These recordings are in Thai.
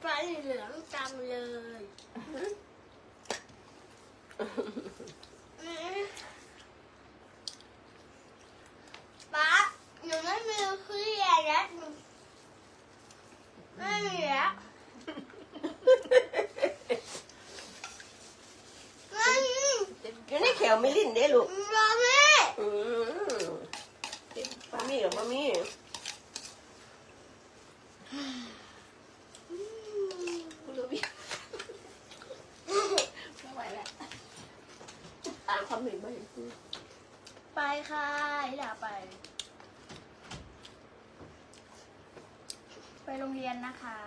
ไฟเหลืองจังเลยอืมป๊าหนูไม่มีเพื่อนแล้วหนูไม่มีแล้วไม่มีอยู่ในแขวไม่ลิ้นเด้ลูกเราไม่อืมบะหมี่กับบะหมี่ รู้พี่ไม่ไหวแล้ว ตามความเห็นบ่เห็นคือ ไปค่ะอย่าไป ไปโรงเรียนนะคะ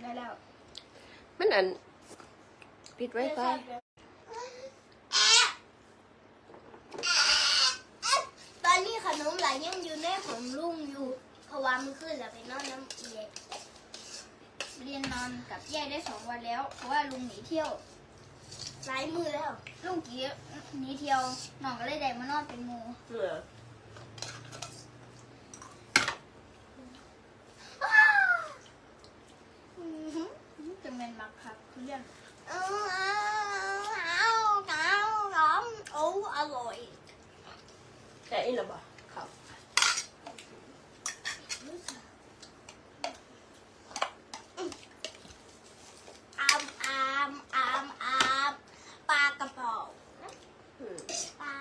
ได้แล้วมันอันปิดไว้ไปตอนนี้ขนมหลายยังอยู่ในของลุงอยู่ เพราะว่ามันขึ้นแล้วไปนอนน้ำเอีย เรียนนอนกับยายได้สองวันแล้ว เพราะว่าลุงหนีเที่ยว หลายมือแล้ว ลุงกี้หนีเที่ยวน้องก็เลยได้มานอนเป็นหมูเออ จะเป็นมักครับเรื่อง เอาเอาเอาเอาร้องโอ้อร่อย แต่อีหละบ่ครับ อามอามอามอามปลากระเป๋า อืม ปลา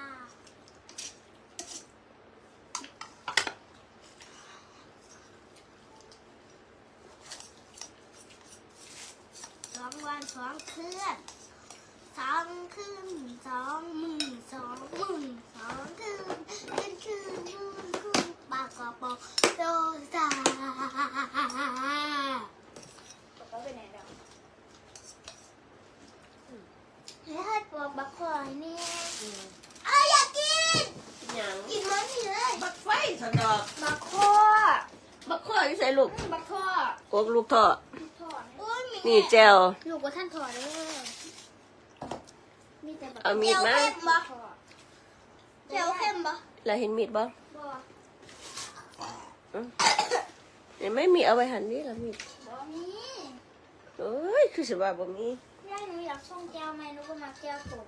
สองวันสองคืนสองคืนสองมือสองมือสองคืนเป็นคืนคืนคืนปลากระเป๋าโดซา บอกว่าไปไหนแล้ว เฮ้ยให้ปวงบักคอยเนี่ย อืม เอาอยากกิน หยัง กินมันนี่เลย บักไฟสนดอก บักข้อ บักข้ออยู่ใส่ ลูกบักข้อโอกลูกท่อทอดโอ้ยมีนี่แจวลูกว่าท่านถอดเลยมีแต่บักเอามีดมาเจียวเข้มบ่ทอดเจียวเข้มบ่แล้วเห็นมีดบ่บ่เห็นไหม่มีเอาไว้หันนี่ละมีดบ่มีเอ้ยคือสิว่าบ่มียายหนูอยากส่งแก้วไหมหนูก็มาแก้วผม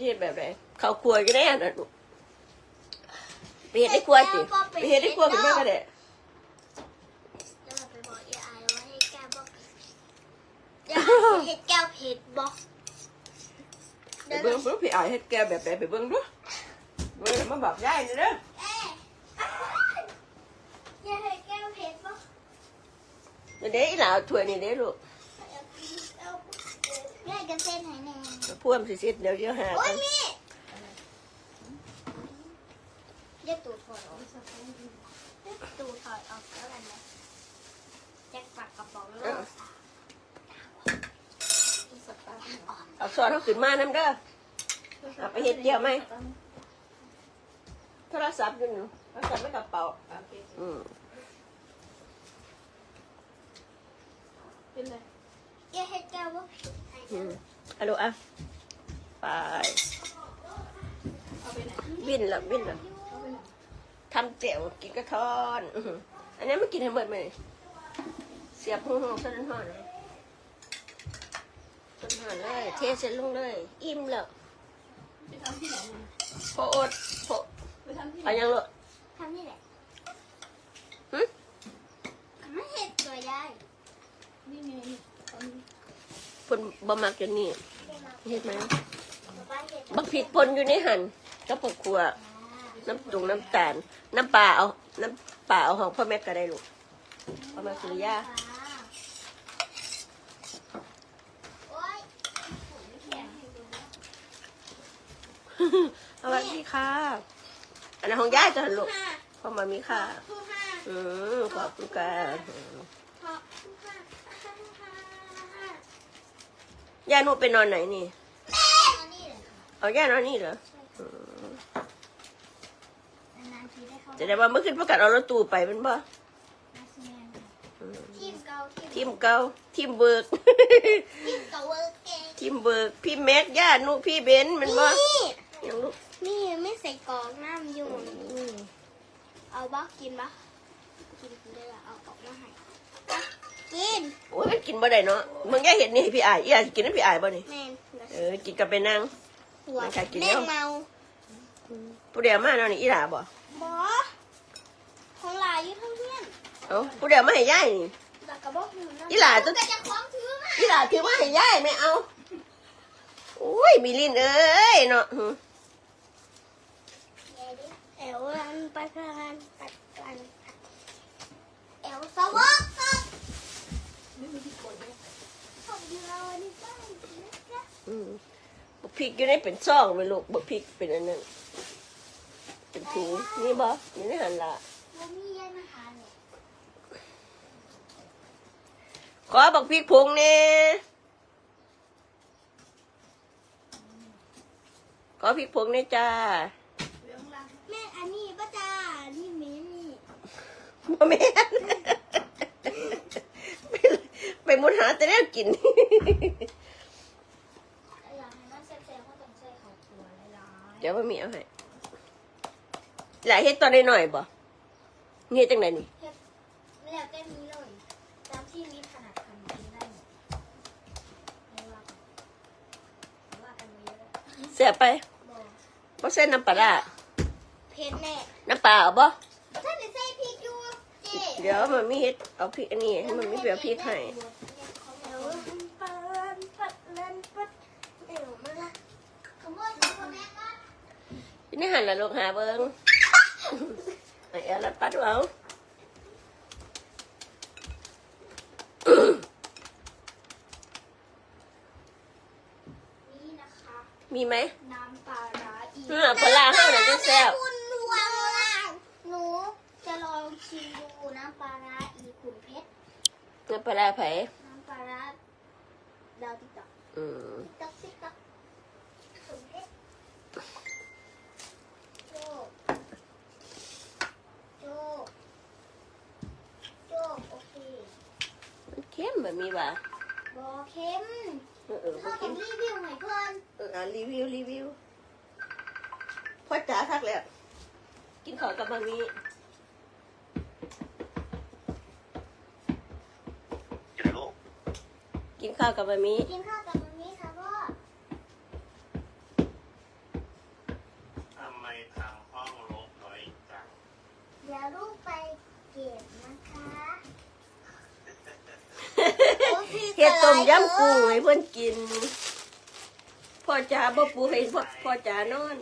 เฮ็ดแบบไหนข้าวครัวก็ได้อันนั้นลูกไปเฮ็ดในครัวสิไปเฮ็ดในครัวขึ้นมาก็ได้ จะไปบอกยายว่าให้แก้วบ่ อยากให้เห็ดแก้วเผ็ดบ่ไปเบิ่งเบิ่งพี่อายเฮ็ดแกวแบบไหนไปเบิ่งดูเบิ่งแล้วมาบอกยายนี่เด้อเอ๊ะอยากให้แก้วเผ็ดบ่เดี๋ยวเด้อีหลาเอาถ้วยนี่เด้ลูกอยากกินเอาแม่กันเส้นให้แน่พ่วมสิสิเดี๋ยวเดี๋ยวหาโอ้กัยนมีเรียกตูดถอดออกตูดถอดออกแล้วกันนะแจ็คปากกระป๋องแล้วเอา ซอสเขาขึ้นมานํเด้อเอาไปเฮ็ดเดียวไหมโทรศัพท์อยู่นี่โทรศัพท์ในกระเป๋าอืมเป็นไรอยากให้แก้วบ่เผ็ดให้อืมอะลูกอะไปเอาไปไหนบินละบินละเอาไปไหนทำเจียวกินกระท้อนอื้อหืออันนี้ไม่กินให้หมดไหมเสียบหูหูต้นห่อนเลยต้น ห่อนเลย เทเสร็จลงเลย อิ่มแล้วไปทำที่ไหนมาพออดพอไปทำที่ไหนเอายังลูกทำนี่แหละหึไม่เห็ดตัวยายนี่ไงนี่เอานี่เพ่นบะมักจนนี่เห็ดไหมบ้านเห็ดบักผิดปนอยู่ในหั่นกับผักขัว น้ำตุงน้ำตาล น้ำปลาเอา น้ำปลาเอาของพ่อแม่ก็ได้ลูกพ่อแม่สุริยา โอ๊ย สวัสดีค่ะอันนั้นของย่าจะลูกห้าพ่อมามีค่ะ อืมขอบคุณค่ะอืมพอผู้ห้าย่าหนูไปนอนไหนนี่เอาย่านอนนี่เหรอจะได้ว่าเมื่อคืนประกาศเอารถตู้ไปเป็นบ่ทีมเก่าทีมเกาทีมเบิร์กทีมเบิร์กพี่แม็กย่านูพี่เบนมันบ่ นี่ยังลูกนี่ไม่ใส่กรอกน้ำอยู่อืมเอเอาบ้ากินบ้ากินได้ละเอาออกมาให้อะกินโอ้ยมันกินบ่ได้เนาะมึงแค่เห็นนี่ให้พี่อายอีอายสิกินให้พี่อายบ่นี่แมนเดี๋ยวเออกินกับไปนั่งหัวมันใครกินแมแล้วงเมาผู้เดียวมาเนาะนี่อีหลาบ่บอของหลายอยี่เท่าเพื่อนเอ้าผู้เดียวมาให้ยายนี่แต่กระบอกหนูนะอีหลาต้องแต่จะคล้องถือมาอีหลาถือมาให้ยายไม่เอาโอ้ยมีลิ้นเอ้ยเนาะหึเอวรันปัดรันปัดรันเอวสวอกครับผมอยู่เราอันนี้ได้นะคะอืมบักพริกอยู่ในเป็นซองเลยลูกบักพริกเป็นอันนั้นเป็นถุงนี่บ่นี่ในหันละว่ามียายมาหาเนี่ยขอบักพริกผงนี่ขอพริกผงนี่จ้า แม่อันนี้ป้าจ้านี่เมนี่ บ่แม่นไปไปมุดหาแต่แล้วกินอยากให้มันแซ่บๆก็ต้องใส่ข้าวคั่วหลายเดี๋ยวมามีเอาให้หลายเฮ็ดตอนได้หน่อยบ่นี่เฮ็ดจังไดนี่ๆเฮ็ดแล้วแต่นี้เลยตามที่มีขนาดทำกินได้หมดไม่ว่ากันไม่ว่ากันไว้เยอะแซ่บไปบอกบ่ใส่น้ำปลาร้าเผ็ดแน่ น้ำปลาเอาบ่ ถ้าจะใส่พริกอยู่ เจ๊เดี๋ยวมันมีเฮ็ดเอาพริกอันนี้ให้มันมีเปรี้ยวพริกให้เอวปัดรันปัดรันปัดเอวมาละขโมยของคนแม่ก็ทีนี้หันละลูกหาเบิ่งไอ้แอลลัดปัดเอานี่นะคะมีไหมน้ำปลาร้าอีกอ่าปลาร้าเฮาน่ะจะแซ่บคุณวางล่างหนู จะลองชิมดูน้ำปลาร้าอีขุนเพชร น้ำปลาร้าไผน้ำปลาร้าดาวติ๊กต็อกอืมติ๊กติ๊กต๊อกขุนเพชรโจโจโจโอเคมันเค็มแบบมีว่ะบอเค็มเออเออเธอบ่ต้เค็องมรีวิวให้เพื่อนเอออะรีวิวรีวิวพ่อจ๋าทักแล้ว กินข้าวกับมามี อยู่ในโลก กินข้าวกับมามีกินข้าวกับมันนี้ค่ะพ่อทำไมทางห้องรกน้อยจังเดี๋ยวลูกไปเก็บนะคะเฮ็ดต้มยำกุ้งให้เพิ่นกิน พ่อจ๋าบ่ปูให้พ่อพ่อจ๋านอน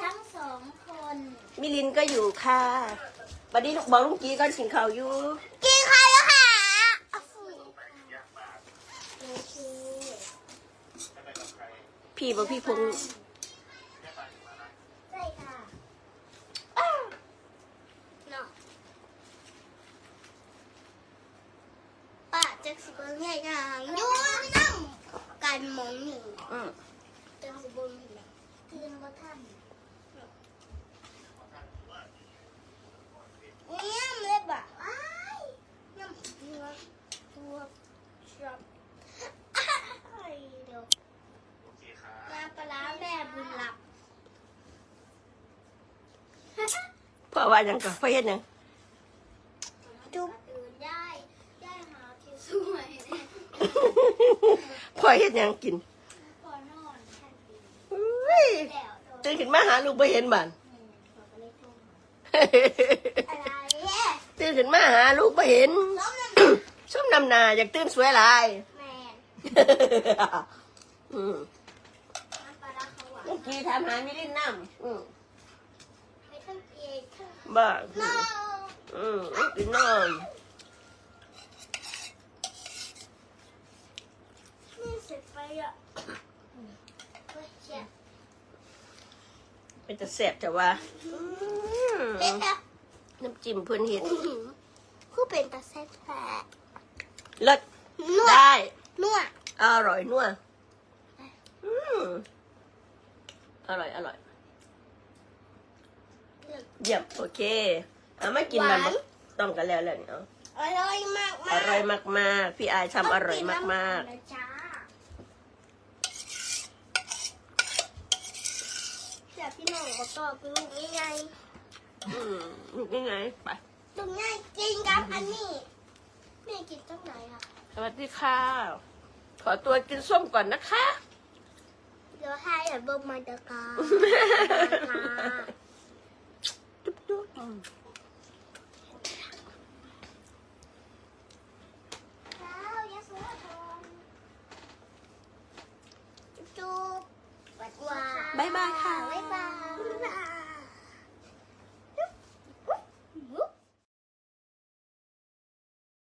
ทั้งสองคน มิลินก็อยู่ค่ะบัดนี้ลูกบอกลุงกี้ก่อนกินข้าวอยู่ กินข้าวแล้วค่ะ โอเค จะไปกับใคร พี่บอกพี่พงษ์แค่ไปมานะใช่ค่ะเนาะป้าจักสิบงให้นางอยู่นั่งกันหมองหนึ่งอืมจักสิบเบิ้งให้นางคืนบ่ท่านเนี่ยมันเลยบ่ะอ้ายน้ำเนื้อตัวชับอ้ายเดี๋ยว โอเคครับ น้ำปลาร้าแม่บุญหลับ พ่ อว่าหยังก็พ่อเฮ็ดหยังจุ๊บตื่นได้ได้หาที่สวยแน่พ่อเฮ็ดหยังกินก่อนนอนแค่ดีอุ้ยแล้วโดนตื่นขึ้นมาหาลูกบ่เห็นบ้านอืมขอไปเล่นทุ่งอะไรเนี่ยตื่นขึ้นมาหาลูกบ่เห็น ล้มเลยส้มนำหนาอยากตื่นสวยหลาย แมนอืมน้ำปลาร้าเขาหวาน เมื่อกี้ทำหามิลินน้ำอืมไม่ต้องเอกทั้ง บ้าน้องอืมกินน้นี่เสร็จไปอะเฮ้ยเชี่ยำเป็นจะแซ่บแต่ว่าอืมเด็ดอะน้ำจิ้มเพิ่นเฮ็ดผู้เป็นตาแซ่บแผลเลิศนวดได้นวดอร่อยนัวอืมอร่อย อร่อย เยี่ยมโอเคเอามากินมันหวานต้องกันแล้วแหละเนี่ยเอาอร่อยมากอร่อยมากๆพี่อายทำอร่อยมากนะจ้าแต่พี่น้องก็ตอบเป็นลูกง่ายๆอืมลูกยังไงไปตรงง่ายกินกับอันนี้แม่กินตรงไหนอะสวัสดีค่ะ ขอตัวกินส้มก่อนนะคะ เดี๋ยวให้อย่าเบิ่งมาตะกาจุ๊ บจุ๊บอืมแล้วยาสูบจุ๊บบ๊ายบายค่ะบ๊ายบาย